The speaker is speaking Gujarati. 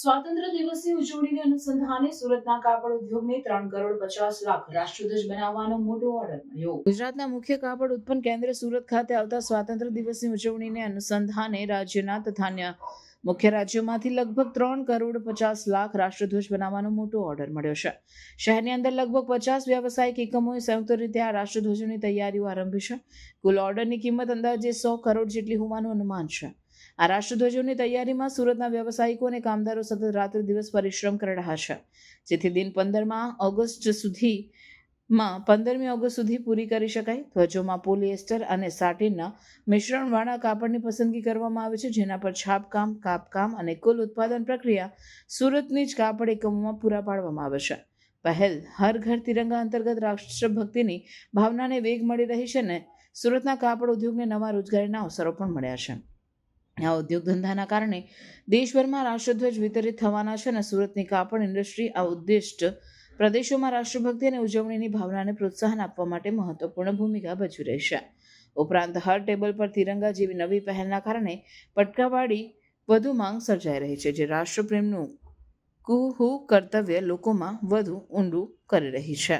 સ્વાતંત્ર્ય દિવસની ઉજવણીને અનુસંધાને સુરતના કાપડ ઉદ્યોગને ત્રણ કરોડ પચાસ લાખ રાષ્ટ્રધ્વજ બનાવવાનો મોટો ઓર્ડર મળ્યો. ગુજરાતના મુખ્ય કાપડ ઉત્પન્ન કેન્દ્ર સુરત ખાતે આવતા સ્વાતંત્ર્ય દિવસની ઉજવણીને અનુસંધાને રાજ્યના તથા મુખ્ય રાજ્યોમાંથી લગભગ ત્રણ કરોડ પચાસ લાખ રાષ્ટ્રધ્વજ બનાવવાનો મોટો ઓર્ડર મળ્યો છે. શહેરની અંદર લગભગ પચાસ વ્યવસાયિક એકમોએ સંયુક્ત રીતે આ રાષ્ટ્રધ્વજોની તૈયારીઓ આરંભી છે. કુલ ઓર્ડરની કિંમત અંદાજે સો કરોડ જેટલી હોવાનું અનુમાન છે. આ રાષ્ટ્રધ્વજોની તૈયારીમાં સુરતના વ્યવસાયિકો અને કામદારો સતત રાત્રિ દિવસ પરિશ્રમ કરી રહ્યા છે. જેથી દિન પંદરમાં ઓગસ્ટ સુધીમાં, પંદરમી ઓગસ્ટ સુધી પૂરી કરી શકાય. ધ્વજોમાં પોલિએસ્ટર અને સાટિનના મિશ્રણવાળા કાપડની પસંદગી કરવામાં આવે છે, જેના પર છાપકામ, કાપકામ અને કુલ ઉત્પાદન પ્રક્રિયા સુરતની જ કાપડ એકમોમાં પૂરા પાડવામાં આવે છે. પહેલ, હર ઘર તિરંગા અંતર્ગત રાષ્ટ્રભક્તિની ભાવનાને વેગ મળી રહી છે ને સુરતના કાપડ ઉદ્યોગને નવા રોજગારીના અવસરો પણ મળ્યા છે. આ ઉદ્યોગ ધંધાના કારણે દેશભરમાં રાષ્ટ્રધ્વજ વિતરિત થવાના છે અને સુરતની કાપડ ઇન્ડસ્ટ્રી આ ઉદ્દિષ્ટ પ્રદેશોમાં રાષ્ટ્રભક્તિ અને ઉજવણીની ભાવનાને પ્રોત્સાહન આપવા માટે મહત્વપૂર્ણ ભૂમિકા ભજવી રહેશે ઉપરાંત હર ટેબલ પર તિરંગા જેવી નવી પહેલના કારણે પટકાવાળી વધુ માંગ સર્જાઈ રહી છે, જે રાષ્ટ્રપ્રેમનું કુહુ કર્તવ્ય લોકોમાં વધુ ઊંડું કરી રહી છે.